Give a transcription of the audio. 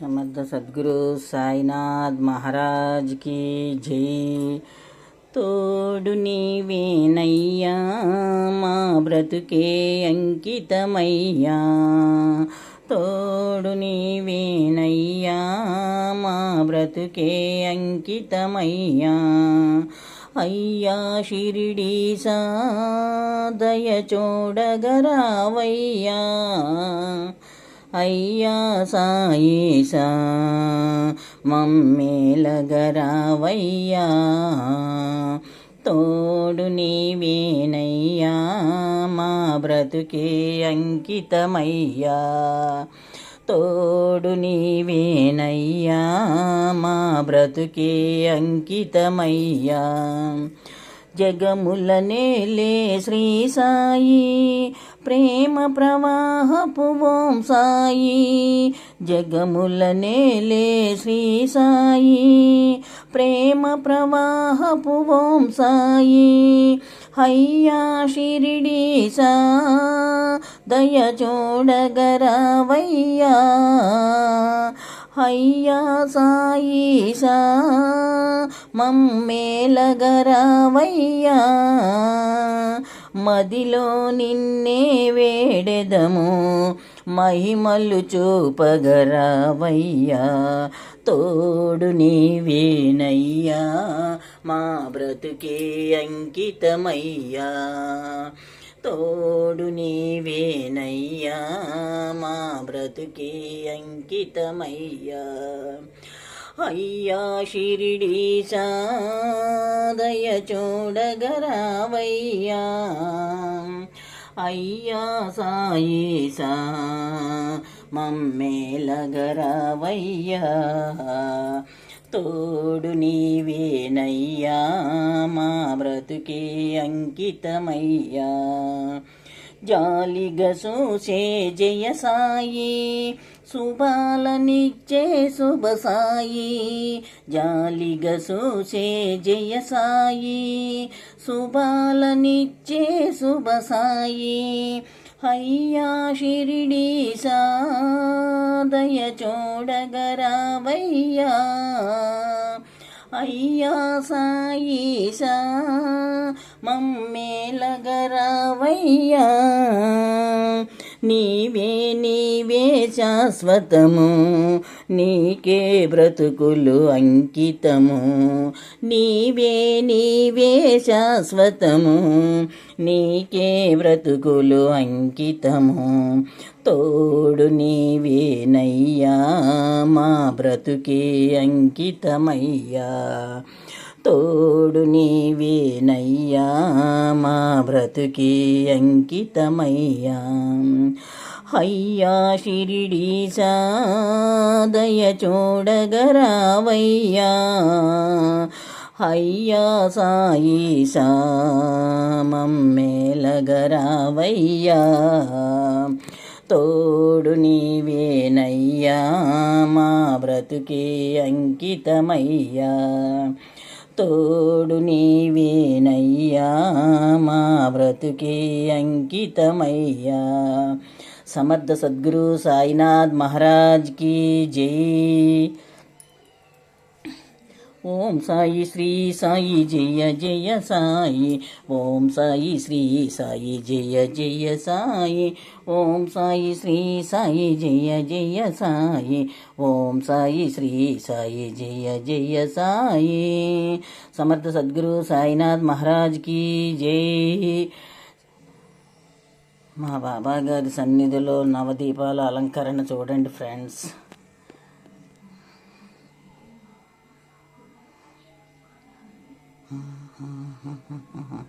సమర్థ సద్గురు సాయినాథ్ మహారాజ్కి జై. తోడు నీవేనయ్యా మా బ్రతుకే అంకితమయ్యా. తోడు నీవేనయ్యా మా బ్రతుకే అంకితమయ్యా. అయ్యా షిరిడి సాదయ చూడగరావయ్యా. అయ్యా సాయిసా మమ్మేలగరావయ్యా తోడు నీవేనయ్యా మా బ్రతుకే అంకితమయ్యా. తోడు నీవేనయ్యా మా బ్రతుకే అంకితమయ్యా. జగముల నేలే శ్రీ సాయి ప్రేమ ప్రవాహపు ఓం సాయి జగముల నేలే శ్రీ సాయి. ప్రేమ ప్రవాహపు ఓం సాయి హయ్యా షిరిడి సా దయ చూడగరావయ్యా. హయ్యా సాయి సా మమ్మేలగరావయ్యా మదిలో నిన్నే వేడెదము. మహిమలు చూపగరావయ్యా. తోడు నీవేనయ్యా. మా బ్రతుకే అంకితమయ్యా. తోడు నీవేనయ్యా. మా బ్రతుకే అంకితమయ్యా. అయ్యా షిరిడి సాదయ చూడగరావయ్యా. అయ్యా సాయిసా మమ్మేలగరావయ్యా. తోడు నీవేనయ్యా మా బ్రతుకే అంకితమయ్యా. జాలిగ చూసే జయ సాయి శుభాలనిచ్చే శుభ సాయి జాలిగ చూసే జయ సాయి శుభాలనిచ్చే శుభ సాయి అయ్యా షిరిడి సాదయ చూడగరావయ్యా అయ్యా సాయి సా మమ్మేలగరావయ్యా. నీవే నీవే శాశ్వతము. నీకే బ్రతుకులు అంకితము. నీవే నీవే శాశ్వతము. నీకే బ్రతుకులు అంకితము. తోడు నీవేనయ్యా మా బ్రతుకే అంకితమయ్యా. తోడు నీవేనయ్యా మా బ్రతుకి అంకితమయ్యా. అయ్యా షిరిడి సాదయ చూడగరావయ్యా. అయ్యా సాయి మమ్మేలగరావయ్యా తోడు నీవేనయ్యా మా బ్రతుకే అంకితమయ్యా. తోడు నీవేనయ్యా మా బ్రతుకే అంకితమయ్యా. సమర్థ సద్గురు సాయినాథ్ మహారాజ్కి జై. ఓం సాయి శ్రీ సాయి జయ జయ సాయి. ఓం సాయి శ్రీ సాయి జయ జయ సాయి. ఓం సాయి శ్రీ సాయి జయ జయ సాయి. ఓం సాయి శ్రీ సాయి జయ జయ సాయి. సమర్థ సద్గురు సాయినాథ్ మహారాజ్కి జై. మా బాబా గారి సన్నిధిలో నవదీపాల అలంకరణ చూడండి ఫ్రెండ్స్. Mm-hmm.